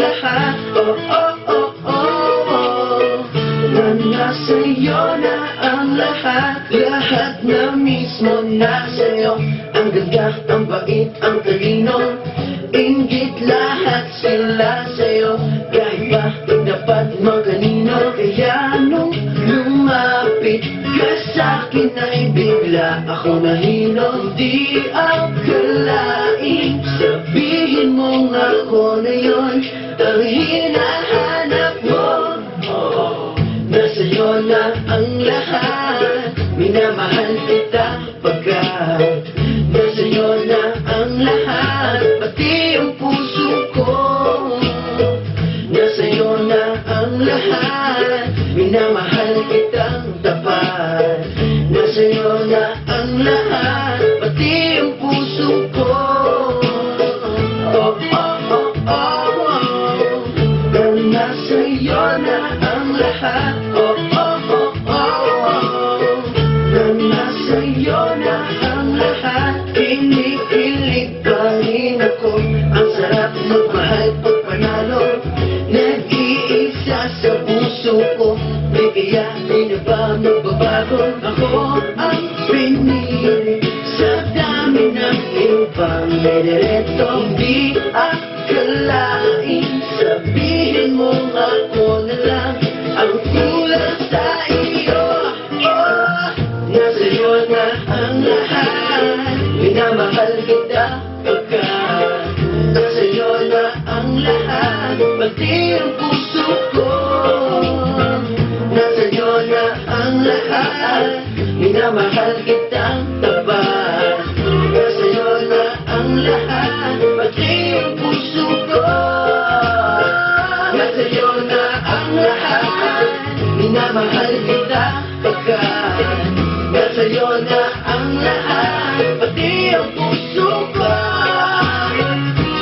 lahat. Oh, oh, oh, oh Na nasa'yo na ang lahat. Lahat na mismo nasa'yo Ang ganda, ang bait, ang talino. Ingit lahat sila sa'yo. Kahit ba dapat maganino Kaya nung lumapit ka sa'kin ay bigla ako nahino Di akalain Sabihin mong ako na yon Ang hinahanap mo. Nasa'yo na ang lahat. Minamahal kita pagkat Nasa'yo na ang lahat. Pati ang puso ko. Nasa'yo na ang lahat. Minamahal kitang nasa'yo na ang lahat. Oh, oh, oh, oh, oh Na ang sarap magmahal pag panalo. Sa puso ko kaya di na ba ang pinili Sa dami ng ibang Diretso di akalain Sabihin mo ako na lang Ang kulang sa iyo oh, Nasa'yo na ang lahat Minamahal kita. pagkat Nasa'yo na ang lahat Pati ang puso Minamahal kita pagkat Nasa'yo na ang lahat Pati ang puso ko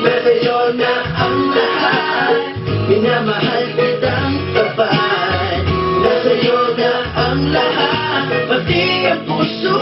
Nasa'yo na ang lahat Minamahal kitang tapat Nasa'yo na ang lahat Pati ang puso